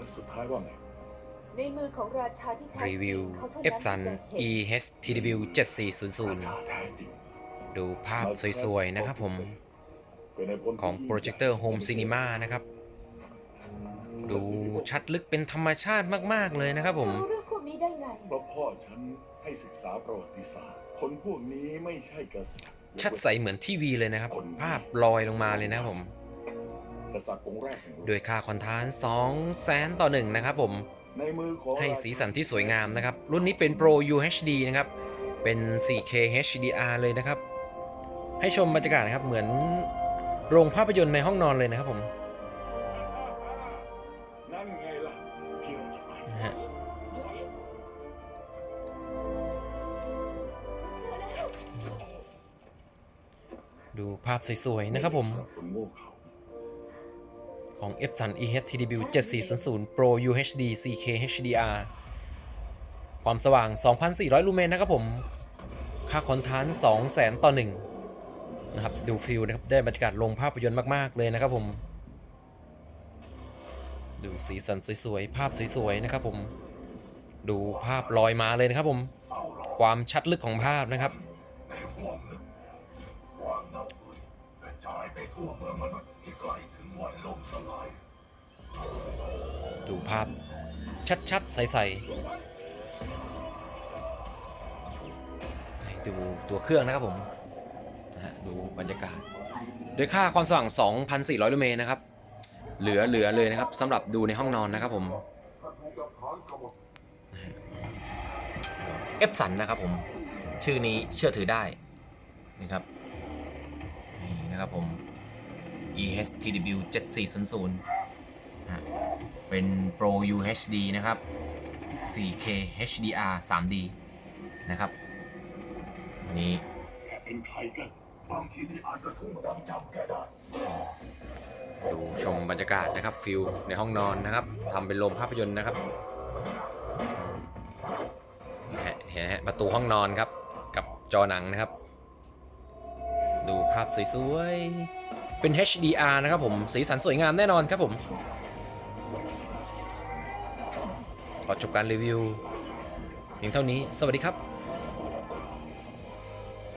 วันสุดท้ายว่าไง ในมือของราชาที่แท้จรีริวิงวเขาเท่า F นั้น Sun ที่จะเห็น EHTW ราชา7400 แท้จริงดูภาพสวยๆ นะครับผม เป็นในพลของที่ Projector Home Cinema นะครับ ดูชัดลึกเป็นธรรมชาติมากๆ เลยนะครับผมเธอรู้เรื่องพวกนี้ได้ไง เพราะพ่อฉันให้ศึกษาประวัติศาสตร์ คนพวกนี้ไม่ใช่กษัตริย์ ชัดใสเหมือนทีวีเลยนะครับ ภาพลอยลงมาเลยนะครับผม โลกโดยค่าคอนทาน2แสนต่อหนึ่งนะครับผมในมือของให้สีสันที่สวยงามนะครับ รุ่นนี้เป็น Pro UHD นะครับ เป็น 4K HDR เลยนะครับ ให้ชมบรรยากาศนะครับ เหมือนโรงภาพยนตร์ในห้องนอนเลยนะครับผมนั่นไงล่ะที่เราจะไปดูภาพสวยๆนะครับผมคนโง่เขาของ F Sun EHTW 7400 Pro UHD 4K HDR ความสว่าง 2,400 ลูเมนนะครับผม ค่าคอนทาน200,000 ต่อ1นะครับดูฟิลนะครับ ได้บรรยากาศลงภาพยนตร์มาก ๆ เลยนะครับผม ดูสีสันสวย ๆ ภาพสวย ๆ นะครับผม ดูภาพลอยมาเลยนะครับผม ความชัดลึกของภาพนะครับ ดูภาพ ชัด ๆ ใสๆดูตัวเครื่องนะครับผมนะฮะดูบรรยากาศ โดยค่าความสว่าง 2,400 ลูเมนนะครับ เหลือเหลือเลยนะครับสำหรับดูในห้องนอนนะครับผมเอฟสันนะครับผม ชื่อนี้เชื่อถือได้นะครับนี่นะครับผม EHTW 7400เป็น Pro UHD นะครับ 4K HDR 3D นะครับ อันนี้เป็นใครกันบางทีอาจจะถึงความจำแกได้ดูชมบรรยากาศนะครับฟิลในห้องนอนนะครับทำเป็นโรงภาพยนตร์นะครับเห็นฮะประตูห้องนอนครับ กับจอหนังนะครับ ดูภาพสวยๆ เป็น HDR นะครับผม สีสันสวยงามแน่นอนครับผม ขอจบการรีวิวเพียงเท่านี้ สวัสดีครับ